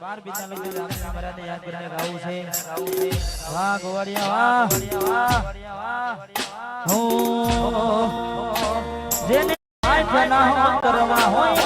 બાર બીજા લોકો મહારાજને યાદ કરીને ગાવું છે. ગાવું છે. વાહ ગોવાડિયા વાહ. વાહ. હો જેને કરવા હોય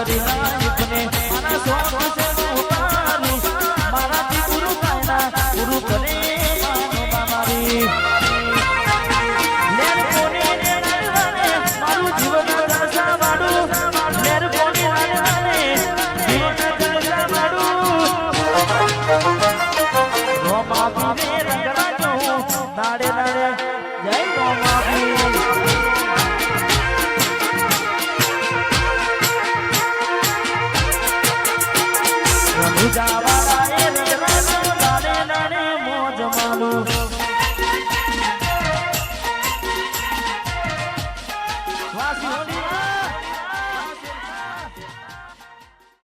Quase